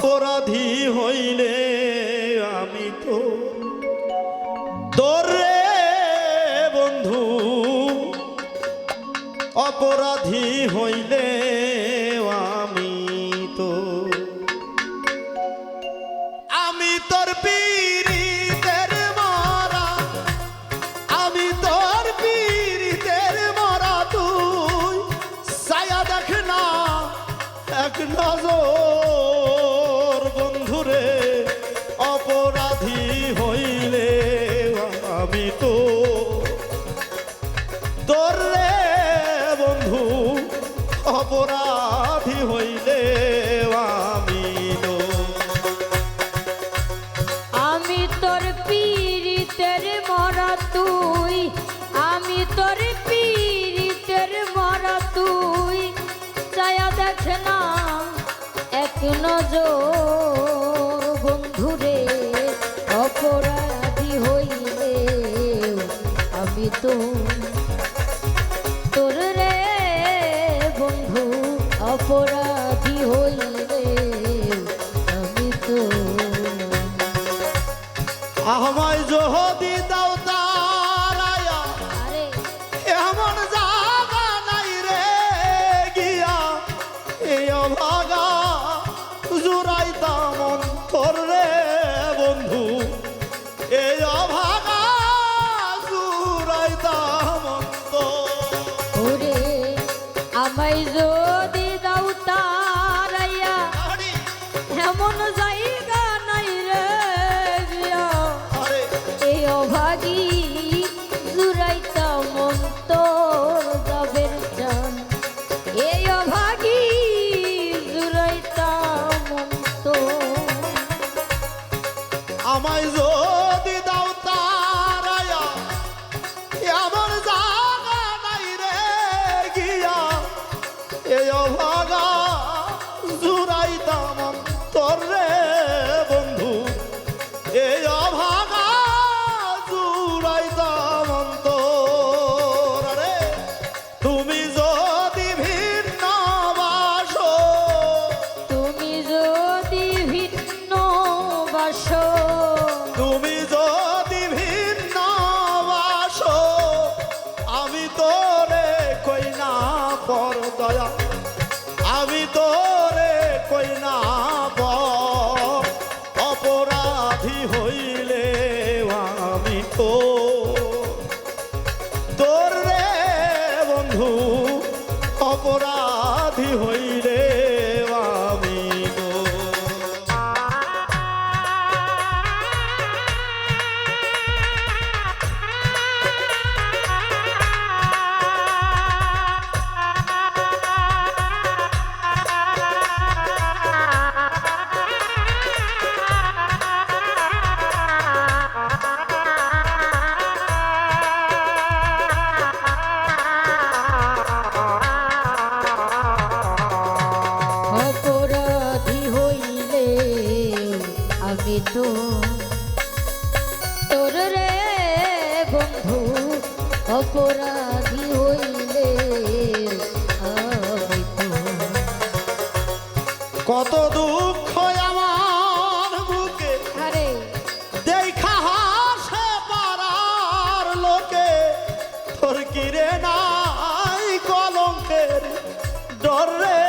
অপরাধী হইলে আমি তো দরে বন্ধু। অপরাধী হইলে আমি তো আমি তোর পীরিতের মারা। আমি তোর পীরিতের মারা তুই। সায়া দেখ না, এক নজর। নজ বন্ধুরে, অপরাধী হইলে আমি তো তোর রে বন্ধু, অপরাধী হইলে আমি তো আহমায় জহদি দয়া। আমি তোরে কই না অপরাধী হইলে আমি তো তোর রে বন্ধু। অপরাধী হইলে কত দুঃখ আমার বুকে। দেখা হাসে পারার লোকে। তোর কিরে নাই কলঙ্কের ডরে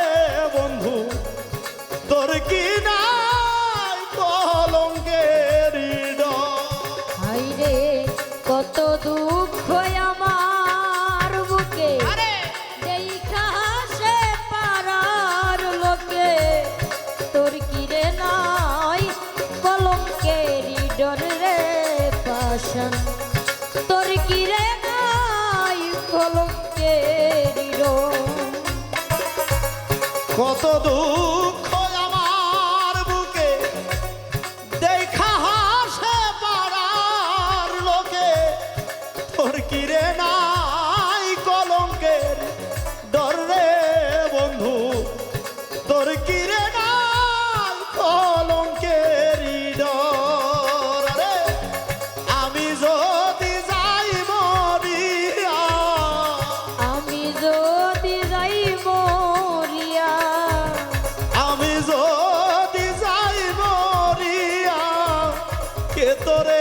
দুঃখ বুকে তোরে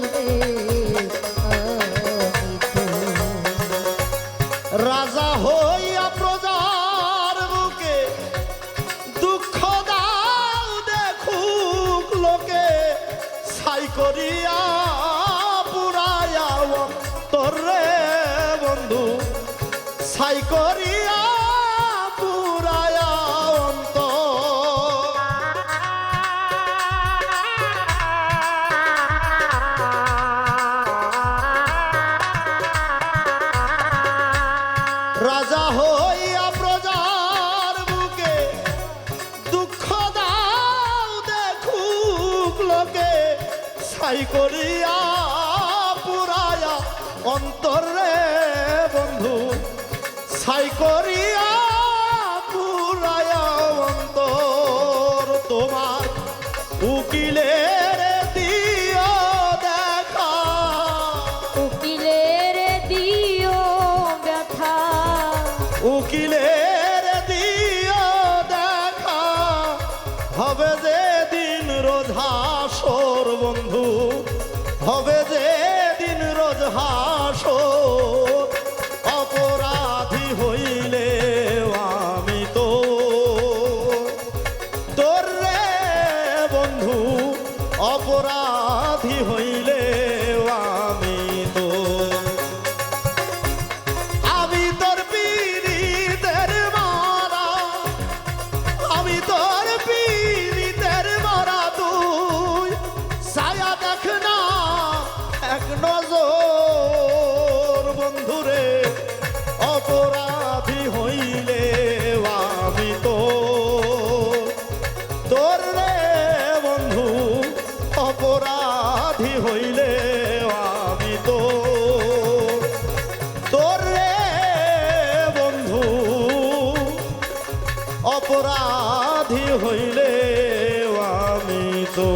তোকে সাই করিয়া পুরায়া অন্তরে বন্ধু সাই করিয়া হবে অপরাধী হইলে আমি তো